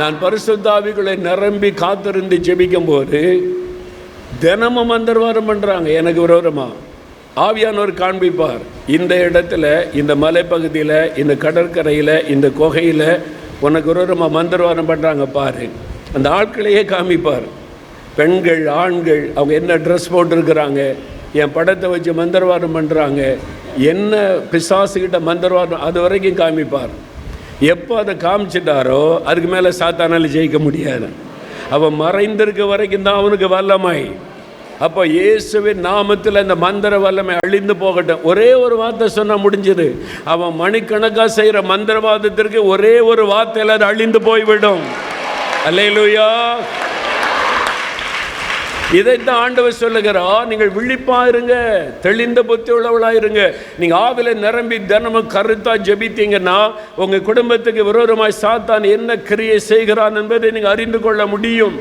நான் பரிசுத்தாவிகளை நிரம்பி காத்திருந்து ஜெபிக்கும் போது தினமும் மந்திரவாதம் பண்ணுறாங்க எனக்கு விரோதமாக ஆவியானவர் காண்பிப்பார். இந்த இடத்துல இந்த மலைப்பகுதியில் இந்த கடற்கரையில் இந்த குகையில் உனக்கு விரோதமாக மந்திரவாதம் பண்ணுறாங்க பாரு. அந்த ஆட்களையே காமிப்பார். பெண்கள் ஆண்கள் அவங்க என்ன ட்ரெஸ் போட்டிருக்கிறாங்க என் படத்தை வச்சு மந்திரவாதம் பண்ணுறாங்க என்ன பிசாசுக்கிட்ட மந்திரவாதம் அது வரைக்கும் காமிப்பார். எப்போ அதை காமிச்சிட்டாரோ அதுக்கு மேலே சாத்தானால் ஜெயிக்க முடியாது. அவன் மறைந்திருக்க வரைக்கும் தான் அவனுக்கு வல்லமை. அப்போ இயேசுவின் நாமத்தில் இந்த மந்திர வல்லமை அழிந்து போகட்டும். ஒரே ஒரு வார்த்தை சொன்னால் முடிஞ்சது. அவன் மணிக்கணக்காக செய்கிற மந்திரவாதத்திற்கு ஒரே ஒரு வார்த்தையில் அது அழிந்து போய்விடும். அல்லேலூயா. இதைத்தான் ஆண்டவர் சொல்லுகிறார். நீங்கள் விழிப்பா இருங்க தெளிந்த புத்தி உள்ளவளா இருங்க நீங்க ஆவில நிரம்பி தினமும் கருத்தா ஜெபித்தீங்கன்னா உங்க குடும்பத்துக்கு விரோதமாய் சாத்தான் என்ன கிரியை செய்கிறான் என்பதை நீங்க அறிந்து கொள்ள முடியும்.